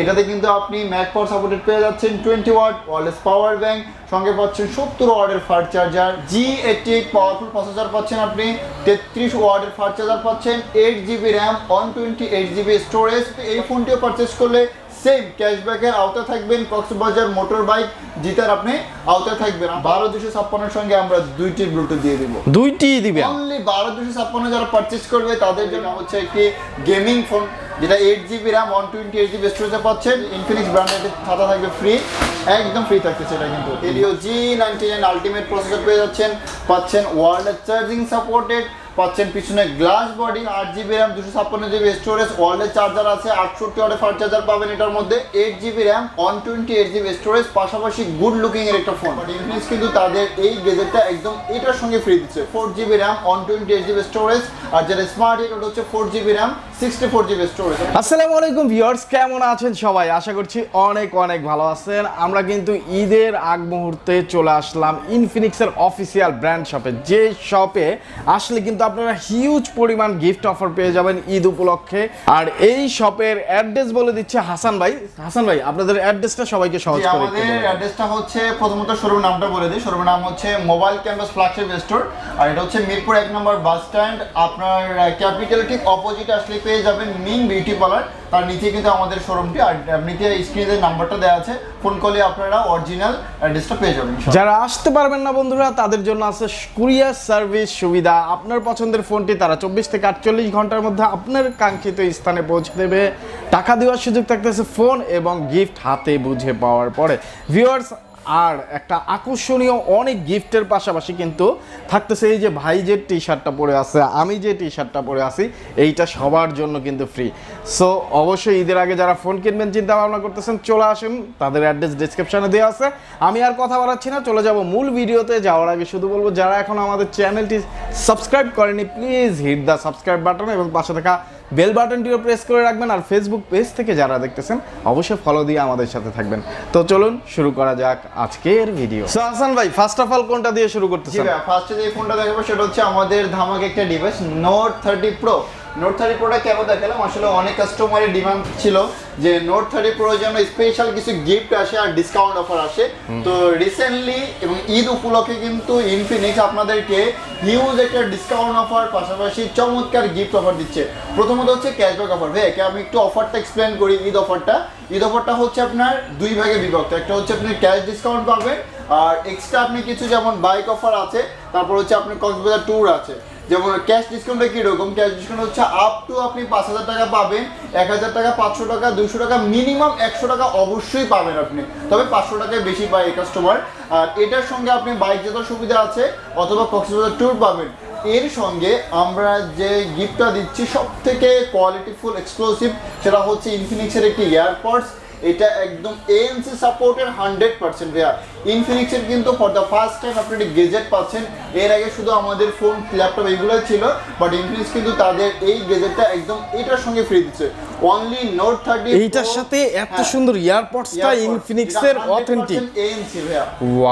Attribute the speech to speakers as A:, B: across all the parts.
A: এটাতে কিন্তু আপনি ম্যাক পাওয়ার সাপোর্টেড পেয়ে যাচ্ছেন twenty watt wireless power bank সঙ্গে পাচ্ছেন সত্তর ওয়ার্ডের fast charger G eighty eight powerful processor পাচ্ছেন আপনি, তেত্রিশ ওয়ার্ডের ফাস্ট চার্জার পাচ্ছেন eight GB RAM one twenty eight GB storage এই ফোনটিও পারচেস করলে সেম ক্যাশব্যাকের আওতায় থাকবেন কক্সবাজার মোটর বাইক জিতার আপনি আওতায় থাকবেন। বারো দুশো ছাপ্পান্নের সঙ্গে আমরা দুইটি ব্লুটুথ দিয়ে দিব।
B: দুইটি দিবে
A: অনলি বারো দুশো ছাপ্পান্ন যারা পারচেস করবে তাদের জন্য হচ্ছে একটি গেমিং ফোন যেটা eight GB RAM one twenty eight GB স্টোরেজে পাচ্ছেন। ইনফিনিক্স ব্র্যান্ডের ছাতা থাকবে ফ্রি একদম ফ্রি থাকতেছে সেটা কিন্তু। Helio G ninety nine ultimate processor পেয়ে যাচ্ছেন পাচ্ছেন ওয়ার্ল্ড চার্জিং সাপোর্টেড পাচ্ছেন পিছনে গ্লাস বডি, আট জিবি র্যাম দুশো ছাপ্পান্ন জিবি স্টোরেজ ওয়ার্ল্ডের চার্জার আছে, আটষট্টি ওয়ার্ডে ফার চার্জার পাবেন এটার মধ্যে। Eight GB RAM one twenty eight GB storage পাশাপাশি গুড লুকিং এর একটা ফোন বাট ইনফিনিক্স কিন্তু তাদের এই গেজেটটা একদম এটার সঙ্গে ফ্রি দিচ্ছে। Four GB RAM one twenty eight GB storage আর যেটা স্মার্ট এটা হচ্ছে four GB RAM sixty four
B: আসসালামু আলাইকুম ভিউয়ার্স কেমন আছেন সবাই? আশা করছি অনেক অনেক ভালো আছেন। আমরা কিন্তু ঈদের আগ মুহূর্তে চলে আসলাম ইনফিনিক্সের অফিসিয়াল ব্র্যান্ড শপে যে শপে আসলে কিন্তু আপনারা হিউজ পরিমাণ গিফট অফার পেয়ে যাবেন ঈদ উপলক্ষে। আর এই শপের অ্যাড্রেস বলে দিচ্ছে হাসান ভাই। হাসান ভাই আপনাদের অ্যাড্রেসটা সবাইকে সহজ
A: জি,
B: করে একটু
A: আমাদের অ্যাড্রেসটা হচ্ছে প্রথমত শোরুম নামটা বলে দিই। শোরুমের নাম হচ্ছে মোবাইল ক্যাম্পাস ফ্ল্যাগশিপ স্টোর আর এটা হচ্ছে মিরপুর এক নম্বর বাস স্ট্যান্ড আপনার ক্যাপিটাল ঠিক অপোজিট আসলে পেয়ে যাবেন মিন বিউটি পার্লার তার নিচে কিন্তু আমাদের শোরুমটি আর নিচে স্ক্রিনের নাম্বারটা দেওয়া আছে ফোন করলে আপনারা অরিজিনাল অ্যাড্রেসটা পেয়ে যাবেন
B: যারা আসতে পারবেন না বন্ধুরা, তাদের জন্য আছে কুরিয়ার সার্ভিস সুবিধা। আপনার পছন্দের ফোনটি তারা চব্বিশ থেকে আটচল্লিশ ঘণ্টার মধ্যে আপনার কাঙ্ক্ষিত স্থানে পৌঁছে দেবে। টাকা দেওয়ার সুযোগ থাকতেছে ফোন এবং গিফট হাতে বুঝে পাওয়ার পরে। ভিউয়ার্স আর একটা আকর্ষণীয় অনেক গিফটের পাশাপাশি কিন্তু থাকতেছে এই যে ভাই যে টি শার্টটা পরে আছে, আমি যে টি শার্টটা পরে আছি, এইটা সবার জন্য কিন্তু ফ্রি সো অবশ্যই ঈদের আগে যারা ফোন কিনবেন চিন্তা ভাবনা করতেছেন, চলে আসুন। তাদের অ্যাড্রেস ডিসক্রিপশনে দেওয়া আছে। আমি আর কথা বাড়াচ্ছি না, চলে যাব মূল ভিডিওতে। যাওয়ার আগে শুধু বলব, যারা এখন আমাদের চ্যানেলটি সাবস্ক্রাইব করেনি please hit the subscribe button এবং পাশে থাকা বেল বাটনটিও প্রেস করে রাখবেন। আর ফেসবুক পেজ থেকে যারা দেখতেছেন, অবশ্যই ফলো দিয়ে আমাদের সাথে থাকবেন। তো চলুন, শুরু করা যাক আজকের ভিডিও সো হাসান ভাই ফার্স্ট অফ অল কোনটা দিয়ে শুরু করতেছেন?
A: ফার্স্টে যে ফোনটা দেখাবো, সেটা হচ্ছে আমাদের ধামাক একটা device note thirty pro note thirty প্রোটা কেন দেখালাম? আসলে অনেক কাস্টমারের ডিমান্ড ছিল যে নোট থার্টি প্রো জন্য স্পেশাল কিছু গিফট আসে আর ডিসকাউন্ট অফার আসে। তো রিসেন্টলি এবং ঈদ উপলক্ষে কিন্তু ইনফিনিক্স আপনাদেরকে হিউজ একটা ডিসকাউন্ট অফার পাশাপাশি চমৎকার গিফট অফার দিচ্ছে। প্রথমত হচ্ছে ক্যাশব্যাক অফার ভাই একে আমি একটু অফারটা এক্সপ্লেন করি ঈদ অফারটা ঈদ অফারটা হচ্ছে আপনার দুই ভাগে বিভক্ত। একটা হচ্ছে আপনি ক্যাশ ডিসকাউন্ট পাবেন আর এক্সট্রা আপনি কিছু যেমন বাইক অফার আছে তারপর হচ্ছে আপনার কক্সবাজার ট্যুর আছে। যেমন ক্যাশ ডিসকাউন্টটা কীরকম? ক্যাশ ডিসকাউন্ট হচ্ছে আপ টু আপনি পাঁচ হাজার টাকা পাবেন, এক হাজার টাকা, পাঁচশো টাকা দুশো টাকা মিনিমাম একশো টাকা অবশ্যই পাবেন আপনি। তবে পাঁচশো টাকায় বেশি পায় এই কাস্টমার আর এটার সঙ্গে আপনি বাইক জেতার সুবিধা আছে, অথবা কক্সবাজার ট্যুর পাবেন, এর সঙ্গে আমরা যে গিফটটা দিচ্ছি সব থেকে কোয়ালিটিফুল এক্সক্লুসিভ সেটা হচ্ছে ইনফিনিক্সের একটি এয়ারপডস এটা একদম এএনসি সাপোর্টের হান্ড্রেড পার্সেন্ট ইনফিনিক্সের কিন্তু ফর দ্য ফার্স্ট টাইম আপনি একটি গেজেট পাচ্ছেন। এর আগে শুধু আমাদের ফোন ল্যাপটপ এগুলোই ছিল বাট ইনফিনিক্স কিন্তু তাদের এই গেজেটটা একদম এটার সঙ্গে ফ্রি দিচ্ছে। অনলি নোট থার্টি
B: এইটার সাথে এত সুন্দর ইয়ারপডসটা ইনফিনিক্সের অথেন্টিক
A: এএনসি ভাইয়া.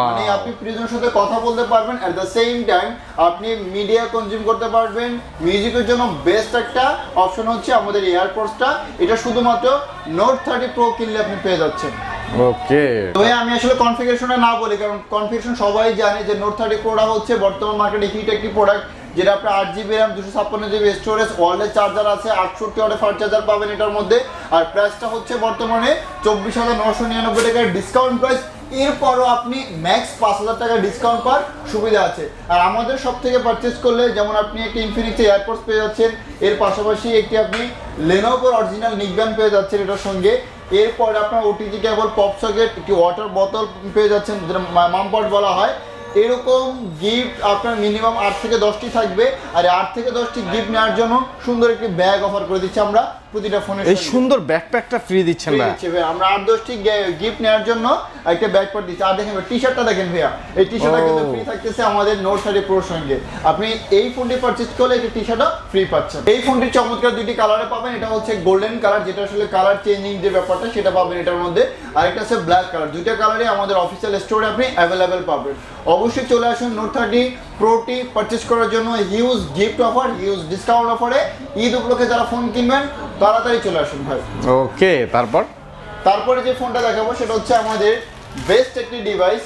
A: মানে আপনি প্রিয়জনের সাথে কথা বলতে পারবেন এট দ্য সেম টাইম আপনি মিডিয়া কনজিউম করতে পারবেন। মিউজিকের জন্য বেস্ট একটা অপশন হচ্ছে আমাদের এয়ারপডসটা এটা শুধুমাত্র নোট থার্টি প্রো কিনলে আপনি পেয়ে যাচ্ছেন।
B: ওকে।
A: তবে আমি আসলে কনফিগারেশনটা না বলি, কারণ কনফিগারেশন সবাই জানে যে নোট থার্টি প্রোটা হচ্ছে বর্তমান মার্কেটে হিট একটি প্রোডাক্ট যেটা আপনার আট জিবি র্যাম দুশো ছাপ্পান্ন জিবি স্টোরেজ ওয়ার্ল্ডের চার্জার আছে, আটষট্টি ওয়ার্ডে ফার চার্জার পাবেন এটার মধ্যে, আর প্রাইসটা হচ্ছে বর্তমানে চব্বিশ হাজার নশো নিরানব্বই টাকার ডিসকাউন্ট প্রাইস এরপরও আপনি ম্যাক্স পাঁচ হাজার টাকা ডিসকাউন্ট পাওয়ার সুবিধা আছে। আর আমাদের সব থেকে পারচেস করলে, যেমন আপনি একটি ইনফিনিক্স এয়ারপোর্টস পেয়ে যাচ্ছেন, এর পাশাপাশি একটি আপনি লেনোভোর অরিজিনাল নিকব্যান পেয়ে যাচ্ছেন এটার সঙ্গে। এরপর আপনার ওটিজি কেবল পপ সকেট একটি ওয়াটার বোতল পেয়ে যাচ্ছেন, যেটা মামপট বলা হয়। এরকম গিফট আপনার মিনিমাম আট থেকে দশটি থাকবে। আর আট থেকে দশটি গিফট নেওয়ার জন্য সুন্দর একটি ব্যাগ অফার করে দিচ্ছি আমরা প্রতিটা ফোনের
B: এই সুন্দর ব্যাকপ্যাকটা ফ্রি দিচ্ছেন না
A: আমরা আট দশটি গিফট নেওয়ার জন্য একটা ব্যাগ পার দিচ্ছি। আর দেখেন টি শার্টটা দেখেন ভাইয়া। এই টি শার্টটা কিন্তু ফ্রি থাকতেছে আমাদের নোট থার্টি প্রোর সঙ্গে। আপনি এই ফোনটি পারচেজ করলে এই টি শার্টও ফ্রি পাচ্ছেন। এই ফোনটির চমৎকার দুটি কালারে পাবেন। এটা হচ্ছে গোল্ডেন কালার যেটা আসলে কালার চেঞ্জিং যে ব্যাপারটা সেটা পাবেন এটার মধ্যে। আর একটা হচ্ছে ব্ল্যাক কালার দুইটা কালারই আমাদের অফিসিয়াল স্টোরে আপনি অ্যাভেলেবেল পাবেন। অবশ্যই চলে আসুন নোট থার্টি প্রোটি পারচেস করার জন্য। Huge gift offer huge discount অফারে ঈদ উপলক্ষে যারা ফোন কিনবেন তাড়াতাড়ি চলে আসুন ভাই।
B: ওকে তারপর?
A: তারপরে যে ফোনটা দেখাবো সেটা হচ্ছে আমাদের বেস্ট একটি ডিভাইস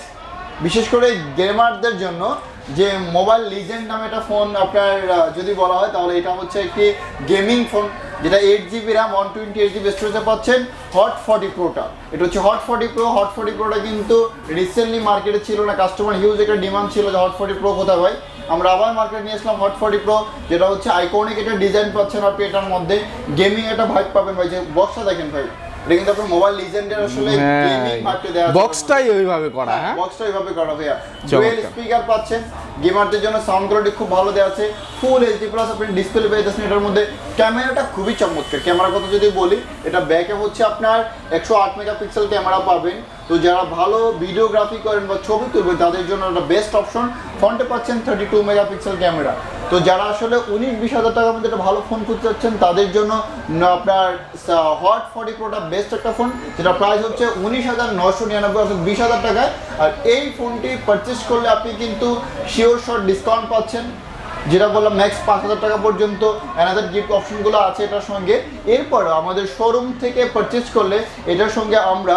A: বিশেষ করে গেমারদের জন্য। যে মোবাইল লিজেন্ড নামে একটা ফোন আপনার যদি বলা হয়, তাহলে এটা হচ্ছে একটি গেমিং ফোন, যেটা eight GB RAM one twenty eight GB স্টোরেজে পাচ্ছেন হট ফর্টি প্রোটা এটা হচ্ছে Hot forty Pro Hot forty প্রোটা কিন্তু রিসেন্টলি মার্কেটে ছিল না কাস্টমার হিউজ একটা ডিমান্ড ছিল যে হট ফর্টি প্রো কোথায় ভাই? আমরা আবার মার্কেট নিয়ে আসলাম হট ফর্টি প্রো যেটা হচ্ছে আইকনিক একটা ডিজাইন পাচ্ছেন আপনি এটার মধ্যে। গেমিং একটা ভাইব পাবেন ভাই, যে বক্সটা দেখেন ভাই। এটা কিন্তু আপনার মোবাইল লিজেন্ডের আসলে গেমিং ভাবতে দেওয়া
B: হ্যাঁ। বক্সটাই ওইভাবে করা হ্যাঁ?
A: বক্সটা এইভাবে করা ভাইয়া।
B: চমৎকার।
A: স্পিকার পাচ্ছেন। গেমারদের জন্য সাউন্ড কোয়ালিটি খুব ভালো দেওয়া আছে। ফুল এইচডি প্লাস আপনি ডিসপ্লে পেয়ে যাচ্ছেন এটার মধ্যে। ক্যামেরাটা খুবই চমৎকার। ক্যামেরার কথা যদি বলি এটা ব্যাকে হচ্ছে আপনার একশো আট মেগাপিক্সেল ক্যামেরা পাবেন। তো যারা ভালো ভিডিওগ্রাফি করেন বা ছবি তুলবেন, তাদের জন্য একটা বেস্ট অপশন ফ্রন্টে পাচ্ছেন থার্টি টু মেগাপিক্সেল ক্যামেরা তো যারা আসলে উনিশ বিশ হাজার টাকার মধ্যে একটা ভালো ফোন খুঁজতে চাচ্ছেন, তাদের জন্য আপনার হট ফর্টি প্রোটা বেস্ট একটা ফোন যেটা প্রাইস হচ্ছে উনিশ হাজার নশো নিরানব্বই, অর্থাৎ বিশ হাজার টাকায়। আর এই ফোনটি পারচেস করলে আপনি কিন্তু শিওর শর্ট ডিসকাউন্ট পাচ্ছেন, যেটা বললাম ম্যাক্স পাঁচ হাজার টাকা পর্যন্ত। অ্যানাদার গিফট অপশনগুলো আছে এটার সঙ্গে। এরপরও আমাদের শোরুম থেকে পারচেস করলে এটার সঙ্গে আমরা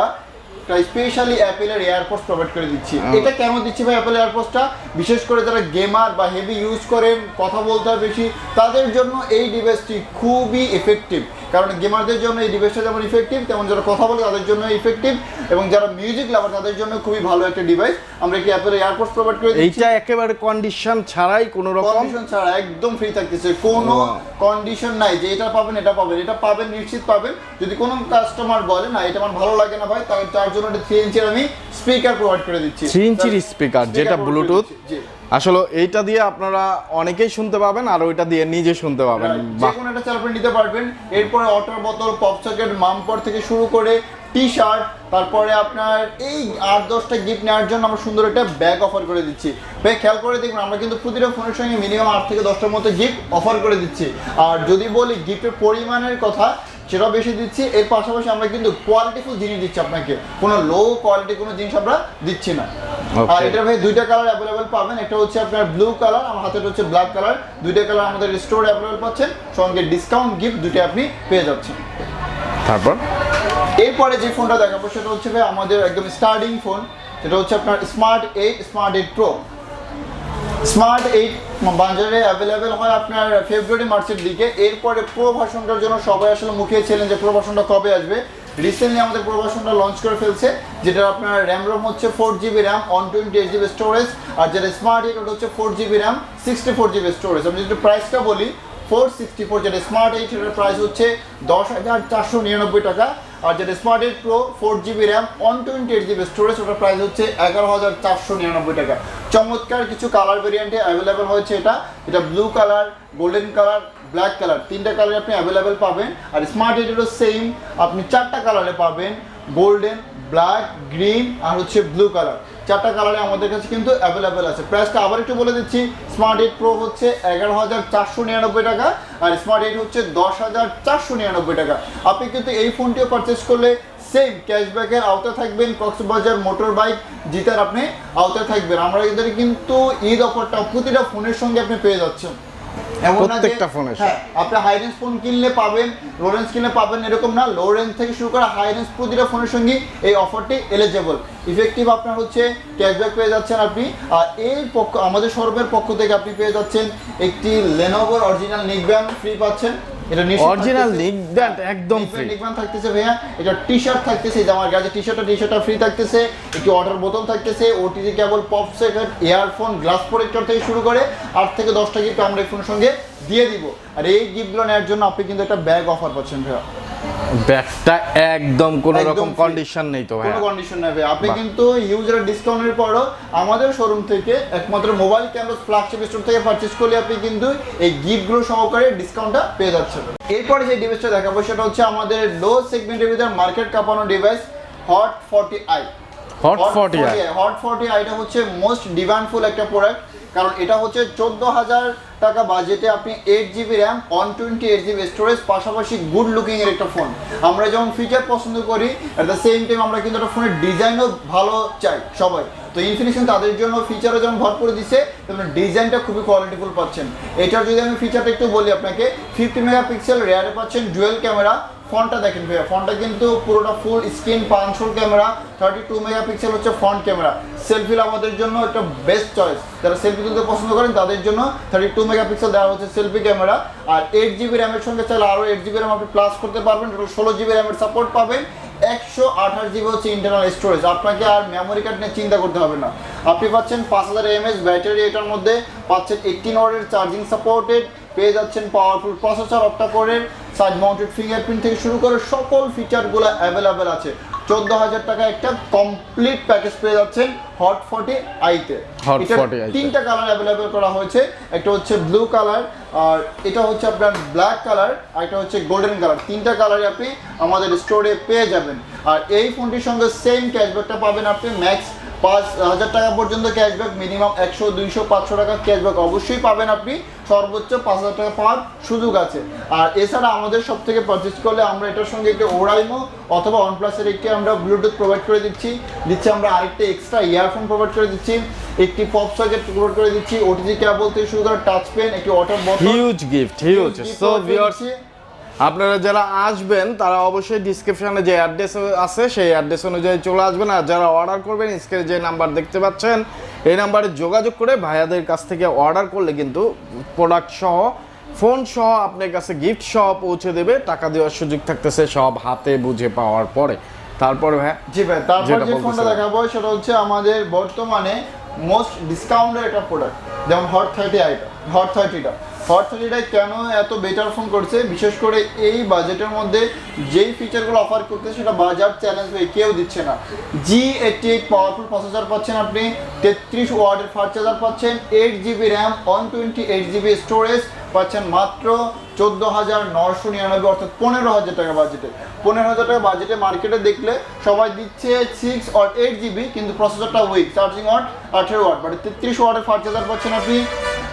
A: স্পেশালি অ্যাপেলের এয়ারপোর্টস প্রোভাইড করে দিচ্ছি। এটা কেন দিচ্ছি ভাই অ্যাপেল এয়ারপোর্টসটা বিশেষ করে যারা গেমার বা হেভি ইউজ করেন কথা বলতে হয় বেশি তাদের জন্য এই ডিভাইসটি খুবই এফেক্টিভ কারণ গেমারদের জন্য এই ডিভাইসটা যেমন ইফেক্টিভ তেমন যারা কথা বলে তাদের জন্য ইফেক্টিভ এবং যারা মিউজিক লাভার তাদের জন্য খুবই ভালো একটা ডিভাইস আমরা কি অ্যাপেল এয়ারপোর্টস প্রোভাইড করে
B: এইটা একেবারে কন্ডিশন ছাড়াই কোনো রকম
A: কন্ডিশন ছাড়া একদম ফ্রি থাকতেছে। কোনো কন্ডিশন নাই যে এটা পাবেন এটা পাবেন। এটা পাবেন নিশ্চিত পাবেন। যদি কোনো কাস্টমার বলে না এটা আমার ভালো লাগে না ভাই তার তার জন্য একটা থ্রি ইঞ্চের আমি স্পিকার প্রোভাইড করে দিচ্ছি।
B: থ্রি ইঞ্চির স্পিকার যেটা ব্লুটুথ আসলে এইটা দিয়ে আপনারা অনেকেই শুনতে পাবেন আর ওইটা দিয়ে নিজে শুনতে পাবেন।
A: যে কোনো একটা চাল নিতে পারবেন। এরপরে ওয়াটার বোতল পপ সকেট মামপর থেকে শুরু করে টি শার্ট তারপরে আপনার এই আট দশটা গিফট নেওয়ার জন্য আমরা সুন্দর একটা ব্যাগ অফার করে দিচ্ছি। ভাই খেয়াল করে দেখুন আমরা কিন্তু প্রতিটা ফোনের সঙ্গে মিনিমাম আট থেকে দশটার মতো গিফট অফার করে দিচ্ছি। আর যদি বলি গিফটের পরিমাণের কথা সেটাও বেশি দিচ্ছি। এর পাশাপাশি আমরা কিন্তু কোয়ালিটিফুল জিনিস দিচ্ছি আপনাকে। কোনো লো কোয়ালিটি কোনো জিনিস আমরা দিচ্ছি না। আর এটা ভাই দুইটা কালার অ্যাভেলেবেল পাবেন। একটা হচ্ছে আপনার ব্লু কালার আমার হাতের হচ্ছে ব্ল্যাক কালার দুইটা কালার আমাদের স্টোর অ্যাভেলেবেল পাচ্ছেন। সঙ্গে ডিসকাউন্ট গিফট দুইটা আপনি পেয়ে যাচ্ছেন।
B: তারপর?
A: এরপরে যে ফোনটা দেখাবো সেটা হচ্ছে ভাই আমাদের একদম স্টার্টিং ফোন সেটা হচ্ছে আপনার Smart eight Smart eight Pro Smart eight বাজারে অ্যাভেলেবেল হয় আপনার ফেব্রুয়ারি মার্চের দিকে। এরপরে প্রো ভার্সনটার জন্য সবাই আসলে মুখিয়েছিলেন যে প্রো ভার্সনটা কবে আসবে। রিসেন্টলি আমাদের প্রো ভার্সনটা লঞ্চ করে ফেলছে যেটা আপনার র্যাম রোম হচ্ছে four GB RAM one twenty eight GB storage আর যেটা স্মার্ট এইট ওটা হচ্ছে four GB RAM sixty four GB storage আমি যদি প্রাইসটা বলি ফোর সিক্সটি ফোর যেটা স্মার্ট এইট এটার প্রাইস হচ্ছে দশ হাজার চারশো নিরানব্বই টাকা। আর যেটা Smart eight Pro four GB RAM one twenty eight GB storage ওটার প্রাইস হচ্ছে এগারো হাজার চারশো নিরানব্বই টাকা। চমৎকার কিছু কালার ভেরিয়েন্টে অ্যাভেলেবেল হয়েছে এটা। এটা blue colour golden colour black colour তিনটা কালার আপনি অ্যাভেলেবেল পাবেন। আর স্মার্ট এইটেরও সেম আপনি চারটা কালারে পাবেন গোল্ডেন ব্ল্যাক গ্রিন আর হচ্ছে ব্লু কালার চারটা কালারে আমাদের কাছে কিন্তু অ্যাভেলেবেল আছে। প্রাইসটা আবার একটু বলে দিচ্ছি স্মার্ট এইট প্রো হচ্ছে এগারো হাজার চারশো নিরানব্বই টাকা আর স্মার্ট এইট হচ্ছে দশ হাজার চারশো নিরানব্বই টাকা। আপনি কিন্তু এই ফোনটিও পারচেস করলে সেম ক্যাশব্যাকের আওতায় থাকবেন, কক্সবাজার মোটর বাইক জিতার আপনি আওতায় থাকবেন। আমরা এদের কিন্তু ঈদ অফারটা প্রতিটা ফোনের সঙ্গে আপনি পেয়ে যাচ্ছেন।
B: প্রত্যেকটা ফোনে
A: হ্যাঁ আপনি হাই রেঞ্জ ফোন কিনলে পাবেন লো রেঞ্জ কিনলে পাবেন এরকম না। লো রেঞ্জ থেকে শুরু করে হাই রেঞ্জ প্রতিটা ফোনের সঙ্গে এই অফারটি এলিজেবল ইফেক্টিভ আপনার হচ্ছে ক্যাশব্যাক পেয়ে যাচ্ছেন আপনি। আর এই পক্ষ আমাদের শোরুমের পক্ষ থেকে আপনি পেয়ে যাচ্ছেন একটি লেনোভোর অরিজিনাল নিকব্যান্ড ফ্রি পাচ্ছেন। এটা নিশ্চিত
B: অরিজিনাল
A: থাকতেছে-
B: লিঙ্ক ব্যান্ড একদম ফ্রি
A: নিকব্যান্ড থাকতেছে ভাইয়া। এটা টি শার্ট থাকতেছে এই যে টি শার্টটা টি শার্টটা ফ্রি থাকতেছে। একটি ওয়াটার বোতল থাকতেছে OTG cable pop earphone glass protector থেকে শুরু করে আট থেকে দশটা গিফট আমরা সঙ্গে দিয়ে দিব। আর এই গিফটগুলো নেওয়ার জন্য আপনি কিন্তু একটা ব্যাগ অফার পাচ্ছেন ভাইয়া।
B: ব্যাগটা একদম কোন রকম কন্ডিশন নেই তো ভাই
A: কোনো কন্ডিশন নেবে আপনি কিন্তু ইউজার ডিসকাউন্টের পরও আমাদের শোরুম থেকে একমাত্র মোবাইল ক্যামেরা ফ্ল্যাগশিপ স্টোর থেকে পারচেজ করলে আপনি কিন্তু এই গিফটগুলো সহকারে ডিসকাউন্টটা পেয়ে যাচ্ছেন। এরপরে যে ডিভাইসটা দেখাবো সেটা হচ্ছে আমাদের লো সেগমেন্টের ভিতরে মার্কেট কাঁপানো device Hot forty i
B: Hot forty
A: Hot forty আইটা হচ্ছে মোস্ট ডিমান্ডফুল একটা প্রোডাক্ট কারণ এটা হচ্ছে চোদ্দ হাজার টাকা বাজেটে আপনি eight GB RAM one twenty eight GB storage পাশাপাশি গুড লুকিং এর একটা ফোন আমরা যেমন ফিচার পছন্দ করি অ্যাট দ্য সেম টাইম আমরা কিন্তু একটা ফোনের ডিজাইনও ভালো চাই সবাই। তো ইনফিনিশন তাদের জন্য ফিচারও যেমন ভরপুর দিচ্ছে তেমন ডিজাইনটা খুবই কোয়ালিটিফুল পাচ্ছেন। এটার যদি আমি ফিচারটা একটু বলি আপনাকে ফিফটি মেগাপিক্সেল রেয়ারে পাচ্ছেন ডুয়েল ক্যামেরা ফোনটা দেখেন ভাইয়া, ফোনটা কিন্তু পুরোটা ফুল স্ক্রিন পাঁচ ক্যামেরা থার্টি টু মেগাপিক্সেল হচ্ছে ফ্রন্ট ক্যামেরা সেলফি আমাদের জন্য একটা বেস্ট চয়েস যারা সেলফি তুলতে পছন্দ করেন, তাদের জন্য থার্টি টু মেগাপিক্সেল দেওয়া হচ্ছে সেলফি ক্যামেরা আর এইট জিবি র্যামের সঙ্গে চাইলে আরও এইট জিবি র্যাম আপনি প্লাস করতে পারবেন ষোলো জিবি র্যামের সাপোর্ট পাবেন। একশো আঠাশ জিবি হচ্ছে ইন্টারনাল স্টোরেজ আপনাকে আর মেমোরি কার্ড নিয়ে চিন্তা করতে হবে না। আপনি পাচ্ছেন পাঁচ হাজার এমএস ব্যাটারি এটার মধ্যে, পাচ্ছেন এইটিন ওয়ার্ডের চার্জিং সাপোর্টেড পেয়ে যাচ্ছেন পাওয়ারফুল প্রসেসর অক্টাকোরের সাইড মাউন্টেড ফিঙ্গারপ্রিন্ট থেকে শুরু করে সকল ফিচারগুলো অ্যাভেলেবেল আছে। চোদ্দ হাজার টাকা একটা কমপ্লিট প্যাকেজ পেয়ে যাচ্ছেন হট ফর্টি আইতে
B: Hot
A: এটার
B: 40i তে।
A: তিনটা কালার অ্যাভেলেবেল করা হয়েছে। একটা হচ্ছে ব্লু কালার আর এটা হচ্ছে আপনার ব্ল্যাক কালার আর এটা হচ্ছে গোল্ডেন কালার তিনটা কালারই আপনি আমাদের স্টোরে পেয়ে যাবেন। আর এই ফোনটির সঙ্গে সেম ক্যাশব্যাকটা পাবেন আপনি ম্যাক্স পাঁচ হাজার টাকা পর্যন্ত ক্যাশব্যাক মিনিমাম একশো দুইশো পাঁচশো টাকা ক্যাশব্যাক অবশ্যই পাবেন আপনি। সর্বোচ্চ পাঁচ হাজার টাকা পাওয়ার সুযোগ আছে। আর এছাড়া আমাদের সব থেকে পারচেস করলে আমরা এটার সঙ্গে একটি ওরাইমো অথবা ওয়ানপ্লাসের একটি আমরা ব্লুটুথ প্রোভাইড করে দিচ্ছি। দিচ্ছি আমরা আরেকটি এক্সট্রা ইয়ারফোন প্রোভাইড করে দিচ্ছি। একটি পপ সকেট প্রোভাইড করে দিচ্ছি। ওটিজি কেবল থেকে শুরু করে টাচ পেন একটি ওয়াটার বোতল
B: huge gift huge so viewers আপনারা যারা আসবেন তারা অবশ্যই ডিসক্রিপশনে যে অ্যাড্রেস আছে সেই অ্যাড্রেস অনুযায়ী চলে আসবেন। আর যারা অর্ডার করবেন স্ক্রিনে যে নাম্বার দেখতে পাচ্ছেন এই নাম্বারে যোগাযোগ করে ভাইয়াদের কাছ থেকে অর্ডার করলে কিন্তু প্রোডাক্ট সহ ফোন সহ আপনার কাছে গিফট সহ পৌঁছে দেবে। টাকা দেওয়ার সুযোগ থাকতেছে সব হাতে বুঝে পাওয়ার পরে। তারপরে ভাই
A: জি ভাই তারপর যে ফোনটা দেখাবো সেটা হচ্ছে আমাদের বর্তমানে মোস্ট ডিসকাউন্টের একটা প্রোডাক্ট যেমন হট থার্টি আইটা হট থার্টিটা হট কেন এত বেটার ফোন করছে? বিশেষ করে এই বাজেটের মধ্যে যেই ফিচারগুলো অফার করতে সেটা বাজার চ্যালেঞ্জ হয়ে কেউ দিচ্ছে না। G eighty eight powerful processor পাচ্ছেন আপনি, তেত্রিশ ওয়ার্ডের ফাস্ট চার্জার পাচ্ছেন eight GB RAM one twenty eight GB storage পাচ্ছেন মাত্র চোদ্দ হাজার নশো নিরানব্বই, অর্থাৎ পনেরো হাজার টাকা বাজেটে পনেরো হাজার টাকা বাজেটে মার্কেটে দেখলে সবাই দিচ্ছে সিক্স অর এইট জিবি কিন্তু প্রসেসরটা উইক চার্জিং ওয়াট আঠেরো ওয়াট বাট তেত্রিশ ওয়াটের ফাস্ট চার্জার পাচ্ছেন আপনি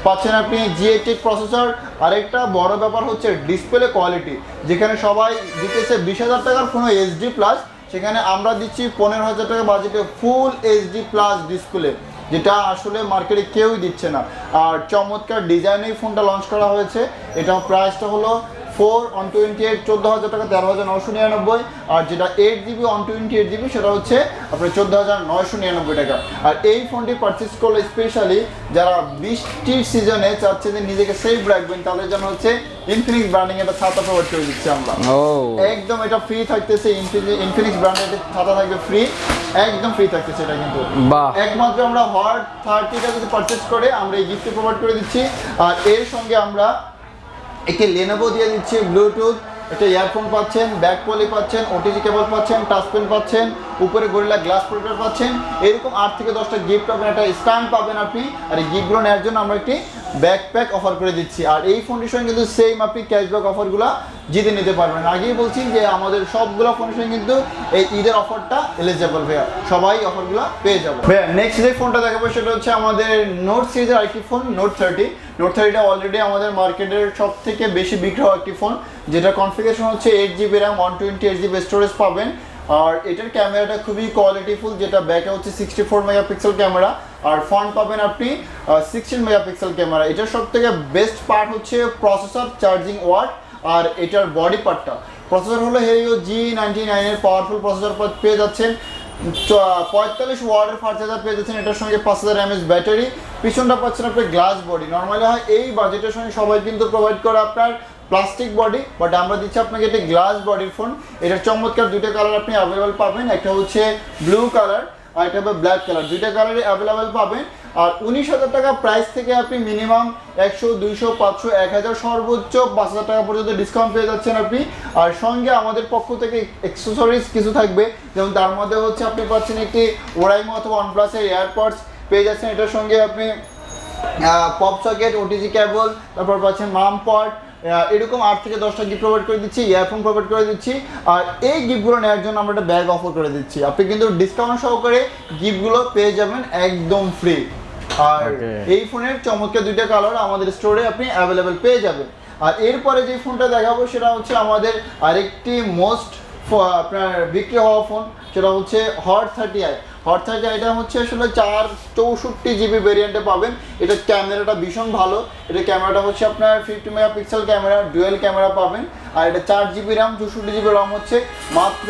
A: পাচ্ছেন আপনি জি এইট প্রসেসর আরেকটা বড় ব্যাপার হচ্ছে ডিসপ্লে কোয়ালিটি যেখানে সবাই দিতেছে বিশ হাজার টাকার ফোন এইচডি প্লাস সেখানে আমরা দিচ্ছি পনেরো হাজার টাকা বাজেটে ফুল এইচডি প্লাস ডিসপ্লে যেটা আসলে মার্কেটে কেউই দিচ্ছে না। আর চমৎকার ডিজাইনেই ফোনটা লঞ্চ করা হয়েছে। এটা প্রাইসটা হলো ফোর ওয়ান টোয়েন্টি এইট চোদ্দ হাজার টাকা তেরো হাজার নশো নিরানব্বই। আর যেটা eight GB one twenty eight GB সেটা হচ্ছে আপনার চোদ্দ হাজার নয়শো নিরানব্বই টাকা। আর এই ফোনটি পারচেস করলে স্পেশালি যারা বৃষ্টির সিজনে চাচ্ছে যে নিজেকে সেফ রাখবেন তাদের জন্য হচ্ছে ইনফিনিক্স ব্র্যান্ডিং একটা ছাতা প্রোভাইড করে দিচ্ছি আমরা। একদম এটা ফ্রি থাকতেছে ইনফিনিক্স ব্র্যান্ডের ছাতা থাকবে ফ্রি একদম ফ্রি থাকতেছে এটা কিন্তু। একমাত্র আমরা হট থার্টিটা যদি পারচেস করে আমরা এই গিফট প্রোভাইড করে দিচ্ছি। আর এর সঙ্গে আমরা একটি লেনোভো দিয়ে দিচ্ছি ব্লুটুথ একটা ইয়ারফোন পাচ্ছেন ব্যাক পলি পাচ্ছেন ওটিজি কেবল পাচ্ছেন টাচপেন পাচ্ছেন। উপরে গরিলা গ্লাস প্রোটেক্টর পাচ্ছেন। এরকম আট থেকে দশটা গিফট পাবেন একটা স্ট্যান্ড পাবেন আপনি। আর এই গিফটগুলো নেওয়ার জন্য আমরা একটি ব্যাকপ্যাক অফার করে দিচ্ছি। আর এই ফোনটির সঙ্গে কিন্তু সেম আপনি ক্যাশব্যাক অফারগুলো জিতে নিতে পারবেন। আগেই বলছি যে আমাদের সবগুলো ফোনের সঙ্গে কিন্তু এই ঈদের অফারটা এলিজেবল ভাইয়া। সবাই অফারগুলো পেয়ে যাব। ভাইয়া নেক্সট যে ফোনটা দেখাবো সেটা হচ্ছে আমাদের নোট সিরিজের আরেকটি ফোন নোট থার্টি নোট থার্টিটা অলরেডি আমাদের মার্কেটের সব থেকে বেশি বিক্রি হওয়া একটি ফোন যেটা কনফিগারেশন হচ্ছে eight GB RAM one twenty eight GB storage পাবেন। আর এটার ক্যামেরাটা খুবই কোয়ালিটিফুল যেটা ব্যাকে হচ্ছে সিক্সটি ফোর মেগাপিক্সেল ক্যামেরা, আর ফ্রন্ট পাবেন আপনি সিক্সটিন মেগাপিক্সেল ক্যামেরা। এটার সব থেকে বেস্ট পার্ট হচ্ছে প্রসেসর চার্জিং ওয়াট আর এটার বডি পার্টটা প্রসেসর হলো হেরিও জি নাইনটি নাইনের পাওয়ারফুল প্রসেসর পেয়ে যাচ্ছেন। পঁয়তাল্লিশ ওয়ার্ডের ফাস্ট চার্জার পেয়ে যাচ্ছেন, এটার সঙ্গে পাঁচ হাজার এমএস ব্যাটারি পিছনটা পাচ্ছেন আপনার গ্লাস বডি নর্মালি হয় এই বাজেটের সঙ্গে সবাই কিন্তু প্রোভাইড করে আপনার প্লাস্টিক বডি বাট আমরা দিচ্ছি আপনাকে একটা গ্লাস বডির ফোন এটার চমৎকার দুইটা কালার আপনি অ্যাভেলেবেল পাবেন। একটা হচ্ছে ব্লু কালার আর একটা হবে ব্ল্যাক কালার দুইটা কালারই অ্যাভেলেবেল পাবেন। আর উনিশ হাজার টাকা প্রাইস থেকে আপনি মিনিমাম একশো, দুইশো, পাঁচশো, এক হাজার সর্বোচ্চ পাঁচ হাজার টাকা পর্যন্ত ডিসকাউন্ট পেয়ে যাচ্ছেন আপনি। আর সঙ্গে আমাদের পক্ষ থেকে এক্সেসরিজ কিছু থাকবে। যেমন তার মধ্যে হচ্ছে আপনি পাচ্ছেন একটি ওরাইমো অথবা ওয়ানপ্লাসের এয়ারপডস পেয়ে যাচ্ছেন এটার সঙ্গে আপনি পপ সকেট ওটিজি কেবল তারপর পাচ্ছেন মাম পট এরকম আট থেকে দশটা গিফট প্রোভাইড করে দিচ্ছি ইয়ারফোন প্রোভাইড করে দিচ্ছি আর এই গিফটগুলো নেওয়ার জন্য আমরা একটা ব্যাগ অফার করে দিচ্ছি। আপনি কিন্তু ডিসকাউন্ট সহকারে গিফটগুলো পেয়ে যাবেন একদম ফ্রি আর এই ফোনের চমৎকার দুইটা কালার আমাদের স্টোরে আপনি অ্যাভেলেবেল পেয়ে যাবেন। আর এরপরে যে ফোনটা দেখাবো সেটা হচ্ছে আমাদের আরেকটি মোস্ট আপনার বিক্রি হওয়া ফোন সেটা হচ্ছে হট থার্টি আই হট এটা হচ্ছে আসলে চার চৌষট্টি জিবি ভেরিয়েন্টে পাবেন। এটা ক্যামেরাটা ভীষণ ভালো। এটা ক্যামেরাটা হচ্ছে আপনার fifty megapixel camera dual camera পাবেন। আর এটা চার জিবি র্যাম চৌষট্টি জিবি রম হচ্ছে মাত্র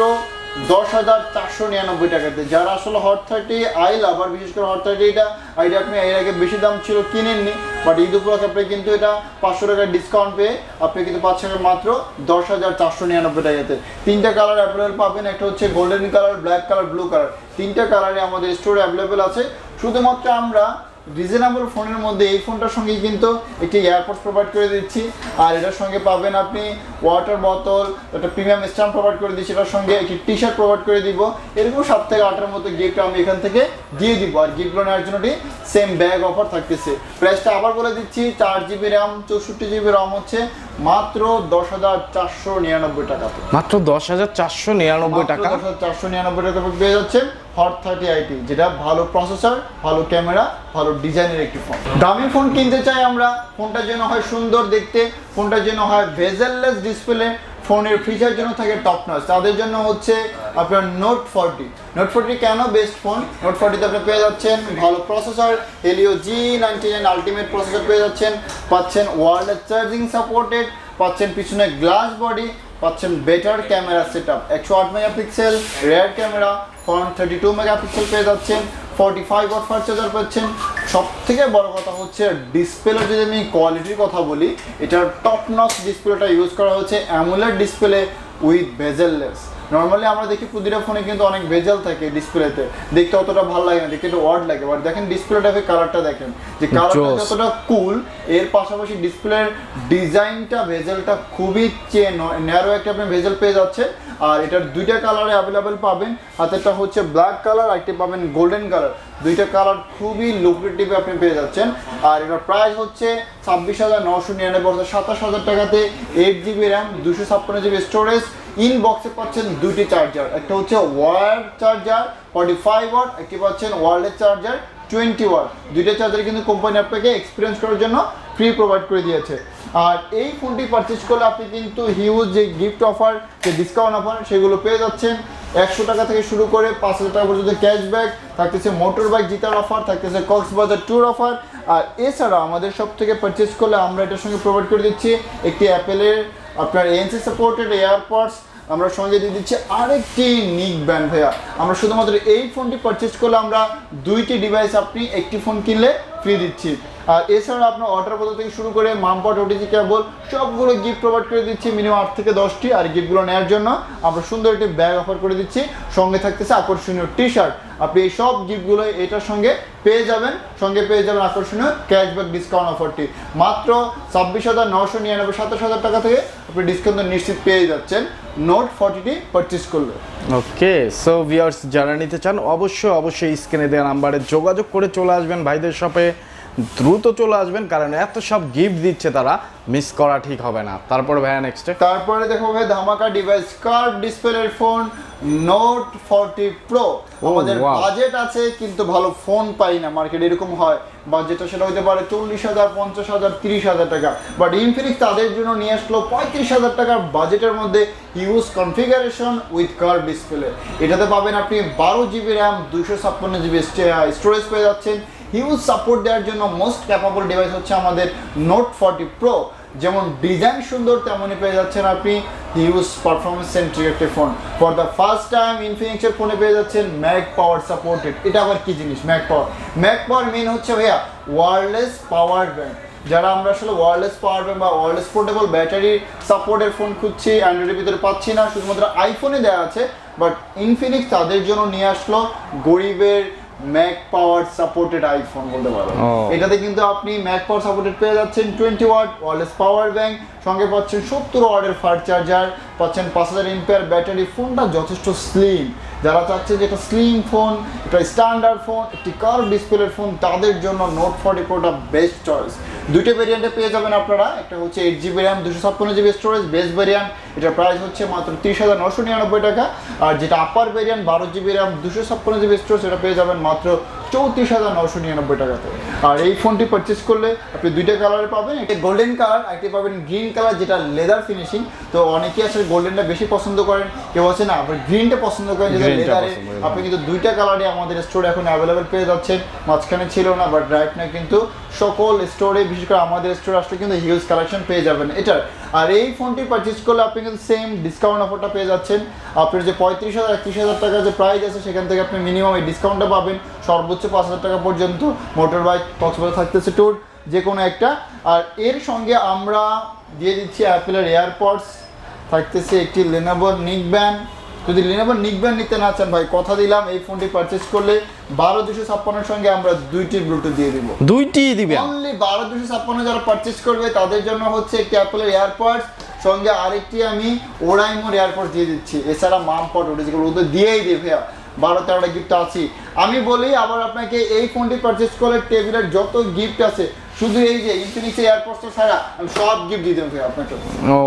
A: দশ হাজার চারশো নিরানব্বই টাকাতে। যারা আসলে হট থার্টি আই লাভার বিশেষ করে হট থার্টি এটা আইটা আপনি এর আগে বেশি দাম ছিল, কিনেননি বাট ঈদ উপলক্ষে আপনি কিন্তু এটা পাঁচশো টাকার ডিসকাউন্ট পেয়ে আপনি কিন্তু পাচ্ছেন মাত্র দশ হাজার চারশো নিরানব্বই টাকাতে। তিনটা কালার অ্যাভেলেবেল পাবেন, একটা হচ্ছে golden colour black colour blue colour তিনটা কালারে আমাদের স্টোরে অ্যাভেলেবেল আছে। শুধুমাত্র আমরা রিজনেবল ফোনের মধ্যে এই ফোনটার সঙ্গে কিন্তু একটি এয়ারপোর্ট প্রোভাইড করে দিচ্ছি। আর এটার সঙ্গে পাবেন আপনি ওয়াটার বোতল একটা প্রিমিয়াম স্ট্যাম্প প্রোভাইড করে দিচ্ছি। এটার সঙ্গে একটি টি শার্ট প্রোভাইড করে দিব। এরকম সাত থেকে আটের মতো গিফট আমি এখান থেকে দিয়ে দিব। আর গিফটগুলো নেওয়ার জন্য সেম ব্যাগ অফার থাকতেছে। প্রাইসটা আবার বলে দিচ্ছি চার জিবি র্যাম চৌষট্টি জিবি র্যাম হচ্ছে মাত্র দশ হাজার চারশো নিরানব্বই টাকা।
B: মাত্র দশ হাজার চারশো নিরানব্বই টাকা।
A: দশ হাজার চারশো নিরানব্বই টাকা পেয়ে যাচ্ছেন। হট থার্টি আইটি যেটা ভালো প্রসেসর ভালো ক্যামেরা ভালো ডিজাইনের একটি ফোন দামি ফোন কিনতে চাই আমরা ফোনটার জন্য হয় সুন্দর দেখতে ফোনটার জন্য হয় ভেজেললেস ডিসপ্লে ফোনের ফিচার জন্য থাকে টপ নচ তাদের জন্য হচ্ছে আপনার নোট ফর্টি নোট ফর্টি কেন বেস্ট ফোন নোট ফর্টিতে আপনি পেয়ে যাচ্ছেন ভালো processor Helio G ninety nine ultimate processor পেয়ে যাচ্ছেন, পাচ্ছেন ওয়ার্ল্ড চার্জিং সাপোর্টেড পাচ্ছেন পিছনে গ্লাস বডি পাচ্ছেন বেটার ক্যামেরা সেট আপ একশো আট megapixel, rear camera front thirty two megapixel পেয়ে যাচ্ছেন। ফর্টি ফাইভ ওয়াট ফার চার্জার পাচ্ছেন। সব থেকে বড় কথা হচ্ছে ডিসপ্লে যদি আমি কোয়ালিটির কথা বলি, এটার টপ নক্স ডিসপ্লেটা ইউজ করা হচ্ছে AMOLED display with bezelless normally আমরা দেখি প্রতিটা ফোনে কিন্তু অনেক ভেজাল থাকে ডিসপ্লেতে দেখতে অতটা ভালো লাগে না দেখতে একটু ওয়ার্ড লাগে। বাট দেখেন ডিসপ্লেটা কালারটা দেখেন। যে কালারটা. যতটা কুল এর পাশাপাশি ডিসপ্লের ডিজাইনটা ভেজালটা খুবই চেন ন্যারো একটা আপনি ভেজেল পেয়ে যাচ্ছেন। আর এটার দুইটা কালারে অ্যাভেলেবেল পাবেন। হাতেরটা হচ্ছে ব্ল্যাক কালার আর একটা পাবেন গোল্ডেন কালার দুইটা কালার খুবই লুক্রেটিভ আপনি পেয়ে যাচ্ছেন। আর এটার প্রাইস হচ্ছে ছাব্বিশ হাজার নশো নিরানব্বই, অর্থাৎ সাতাশ হাজার টাকাতে এইট জিবি র্যাম দুশো ছাপ্পান্ন জিবি স্টোরেজ ইন বক্সে পাচ্ছেন দুটি চার্জার একটা হচ্ছে war charger forty five watt একটি পাচ্ছেন ওয়ার্ল্ডের চার্জার টোয়েন্টি ওয়াট দুইটা চার্জার কিন্তু কোম্পানি আপনাকে এক্সপিরিয়েন্স করার জন্য ফ্রি প্রোভাইড করে দিয়েছে। আর এই ফোনটি পারচেজ করলে আপনি কিন্তু হিউজ যে গিফট অফার যে ডিসকাউন্ট অফার সেগুলো পেয়ে যাচ্ছেন। একশো টাকা থেকে শুরু করে পাঁচ হাজার টাকা পর্যন্ত ক্যাশব্যাক থাকতেছে মোটর বাইক জিতার অফার থাকতেছে কক্সবাজার ট্যুর অফার আর এছাড়া আমাদের সব থেকে পারচেজ করলে আমরা এটার সঙ্গে প্রোভাইড করে দিচ্ছি একটি অ্যাপেলের আপনার এনসি সাপোর্টেড এয়ারপডস আমরা সঙ্গে দিয়ে দিচ্ছি আরেকটি নিক ব্যান্ড ভাইয়া। আমরা শুধুমাত্র এই ফোনটি পারচেস করলে আমরা দুইটি ডিভাইস আপনি একটি ফোন কিনলে ফ্রি দিচ্ছি। আর এছাড়া আপনার অর্ডার বদল থেকে শুরু করে মামপট ওটিজি কেবল সবগুলো গিফট প্রোভাইড করে দিচ্ছি মিনিমাম আট থেকে দশটি, আর গিফটগুলো নেওয়ার জন্য আমরা সুন্দর একটি ব্যাগ অফার করে দিচ্ছি। সঙ্গে থাকতেছে আকর্ষণীয় টি শার্ট আপনি এই সব গিফটগুলো এটার সঙ্গে পেয়ে যাবেন, সঙ্গে পেয়ে যাবেন আকর্ষণীয় ক্যাশব্যাক ডিসকাউন্ট অফারটি মাত্র ছাব্বিশ হাজার নশো নিরানব্বই, সাতাশ হাজার টাকা থেকে আপনি ডিসকাউন্ট নিশ্চিত পেয়ে যাচ্ছেন। নোট ফর্টিটি পারচেস করলে।
B: ওকে সো ভিউয়ার্স যারা নিতে চান, অবশ্যই অবশ্যই স্ক্রিনে দেওয়া নাম্বারে যোগাযোগ করে চলে আসবেন ভাইদের শপে দ্রুত চলে আসবেন কারণ এত সব গিফট দিচ্ছে তারা মিস করা ঠিক হবে না। তারপর ভাইয়া নেক্সটে
A: তারপরে দেখো ভাই ধামাকা ডিভাইস কার্ভ ডিসপ্লের ফোন নোট ফর্টি প্রো আমাদের বাজেট আছে কিন্তু ভালো ফোন পাই না মার্কেট এরকম হয়। বাজেটটা সেটা হতে পারে চল্লিশ হাজার পঞ্চাশ হাজার তিরিশ হাজার টাকা। বাট ইনফিনিক্স তাদের জন্য নিয়ে আসলো পঁয়ত্রিশ হাজার টাকার বাজেটের মধ্যে use configuration with curve display এটাতে পাবেন আপনি বারো জিবি র্যাম দুশো ছাপ্পান্ন জিবি স্টোরেজ পেয়ে যাচ্ছেন। হিউজ সাপোর্ট দেওয়ার জন্য মোস্ট ক্যাপাবল ডিভাইস হচ্ছে আমাদের নোট ফর্টি প্রো যেমন ডিজাইন সুন্দর, তেমনই পেয়ে যাচ্ছেন আপনি হিউজ পারফরমেন্স সেন্ট্রিক একটি phone for the first time ইনফিনিক্সের ফোনে পেয়ে যাচ্ছেন ম্যাক পাওয়ার সাপোর্টেড এটা আবার কি জিনিস? ম্যাক পাওয়ার ম্যাক পাওয়ার মেন হচ্ছে ভাইয়া ওয়ারলেস পাওয়ার ব্যাংক যারা আমরা আসলে ওয়ারলেস পাওয়ার ব্যাংক বা ওয়ারলেস পোর্টেবল ব্যাটারি সাপোর্টের ফোন খুঁজছি অ্যান্ড্রয়েডের ভিতরে পাচ্ছি না। শুধুমাত্র আইফোনে দেওয়া আছে বাট ইনফিনিক্স তাদের জন্য নিয়ে আসলো গরিবের ম্যাক পাওয়ার সাপোর্টেড আইফোন বলতে পারো। এটাতে কিন্তু আপনি ম্যাক পাওয়ার সাপোর্টেড পেয়ে যাচ্ছেন twenty watt wireless power bank সঙ্গে পাচ্ছেন সত্তর ওয়ার্ডের ফার চার্জার পাচ্ছেন পাঁচ হাজার এমপিআর ব্যাটারি ফোনটা যথেষ্ট স্লিম যারা চাচ্ছে যে একটা স্লিম ফোন একটা স্ট্যান্ডার্ড ফোন একটি কার ডিসপ্লের ফোন তাদের জন্য নোট ফর্টি প্রোটা বেস্ট চয়েস দুইটা ভেরিয়েন্টে পেয়ে যাবেন আপনারা। একটা হচ্ছে এইট জিবি র্যাম দুশো ছাপ্পান্ন জিবি স্টোরেজ বেস্ট ভেরিয়েন্ট এটার প্রাইস হচ্ছে মাত্র তিরিশ হাজার নশো নিরানব্বই টাকা। আর যেটা আপার ভেরিয়েন্ট বারো জিবি র্যাম দুশো ছাপ্পান্ন জিবি স্টোরেজ এটা পেয়ে যাবেন মাত্র চৌত্রিশ হাজার নশো নিরানব্বই টাকাতে। আর এই ফোনটি পারচেস করলে আপনি দুইটা কালারে পাবেন একটা গোল্ডেন কালার একটি পাবেন গ্রিন কালার যেটা লেদার ফিনিশিং তো অনেকেই আসলে গোল্ডেনটা বেশি পছন্দ করেন কেউ আছে না আপনি গ্রিনটা পছন্দ করেন যেটা লেদারে। আপনি কিন্তু দুইটা কালারে আমাদের স্টোরে এখন অ্যাভেলেবেল পেয়ে যাচ্ছেন। মাঝখানে ছিল না বাট রাইট না কিন্তু সকল স্টোরে বিশেষ করে আমাদের স্টোরে আসলে কিন্তু হিউজ কালেকশন পেয়ে যাবেন এটার। আর এই ফোনটি পারচেজ করলে আপনি কিন্তু সেম ডিসকাউন্ট অফারটা পেয়ে যাচ্ছেন। আপনার যে পঁয়ত্রিশ হাজার, একত্রিশ হাজার টাকার যে প্রাইস আছে, সেখান থেকে আপনি মিনিমাম এই ডিসকাউন্টটা পাবেন। সর্বোচ্চ পাঁচ হাজার টাকা পর্যন্ত মোটর বাইক কক্সবাজার থাকতেছে ট্যুর যে কোনো একটা। আর এর সঙ্গে আমরা দিয়ে দিচ্ছি অ্যাপেলের এয়ারপডস থাকতেছে একটি লেনোভো নিক ব্যান্ড যদি লেনোভো নিক ব্যান্ড নিতে না চান ভাই কথা দিলাম এই ফোনটি পারচেস করলে বারো দুশো ছাপ্পান্নের সঙ্গে আমরা দুইটি ব্লুটুথ দিয়ে দিব।
B: দুইটি দিবেন
A: অনলি বারো দুশো ছাপ্পান্ন যারা পারচেস করবে তাদের জন্য হচ্ছে একটি অ্যাপেলের এয়ারপডস সঙ্গে আরেকটি আমি ওরাইমোর এয়ারপডস দিয়ে দিচ্ছি। এছাড়া মাম পট ওটা যেগুলো ওদের দিয়েই দিই ভাইয়া। বারো তেরোটা গিফট আছে। আমি বলি আবার আপনাকে এই ফোনটি পারচেস করলে টেবিলের যত গিফট আছে শুধু এই যে ইনফিনিক্স ছাড়া আমি সব গিফট দিয়ে দেবো আপনাকে।
B: ও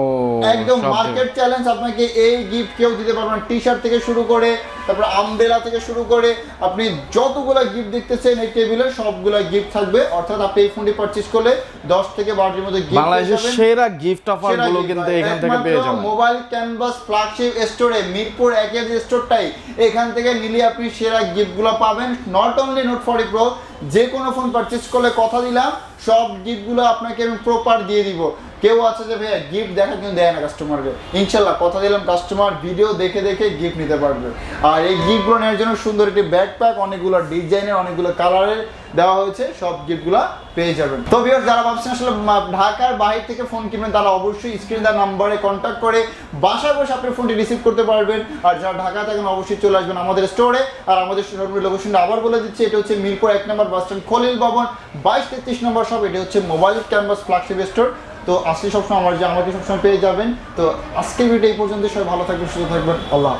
A: একদম মার্কেট চ্যালেঞ্জ আপনাকে এই গিফট কেউ দিতে পারবেন টি শার্ট থেকে শুরু করে তারপর আমবেলা থেকে শুরু করে আপনি যতগুলা গিফট দেখতেছেন এই টেবিলে সবগুলা গিফট থাকবে। অর্থাৎ আপনি এই ফোনটি পারচেজ করলে দশ থেকে বারোটির মধ্যে গিফট
B: বাংলাদেশের সেরা গিফট অফারগুলো কিন্তু এখান থেকে পেয়ে যাবেন।
A: মোবাইল ক্যানভাস ফ্ল্যাগশিপ স্টোরে মিরপুর একের স্টোরটাই এখান থেকে নিলে আপনি সেরা গিফটগুলো পাবেন। Not only Note forty Pro যে কোনো ফোন পারচেস করলে কথা দিলাম সব গিফটগুলো আপনাকে আমি প্রপার দিয়ে দিব। কেউ আছে যে ভাইয়া গিফট দেখা কিন্তু দেয় না কাস্টমারকে ইনশাল্লাহ, কথা দিলাম কাস্টমার ভিডিও দেখে দেখে গিফট নিতে পারবে। আর এই গিফটগুলো নেওয়ার জন্য সুন্দর একটি ব্যাকপ্যাক অনেকগুলো ডিজাইনের অনেকগুলো কালারের দেওয়া হয়েছে, সব গিফটগুলো পেয়ে যাবেন। তো ভিউয়ার যারা ভাবছেন আসলে ঢাকার বাইরে থেকে ফোন কিনবেন, তারা অবশ্যই স্ক্রিন দেওয়ার নাম্বারে কন্ট্যাক্ট করে বাসায় বসে আপনি ফোনটি রিসিভ করতে পারবেন। আর যারা ঢাকা থাকেন, অবশ্যই চলে আসবেন আমাদের স্টোরে আর আমাদের শোরুমের লোকেশনটা আবার বলে দিচ্ছি, এটা হচ্ছে মিরপুর এক নম্বর বাস স্ট্যান্ড খলিল ভবন, বাইশ তেত্রিশ নম্বর সব এটা হচ্ছে মোবাইল ক্যানভাস ফ্ল্যাগশিপ স্টোর তো আজকে সবসময় আমার যে আমাকে সবসময় পেয়ে যাবেন। তো আজকের ভিডিও এই পর্যন্ত সবাই ভালো থাকবেন, সুস্থ থাকবেন। আল্লাহ।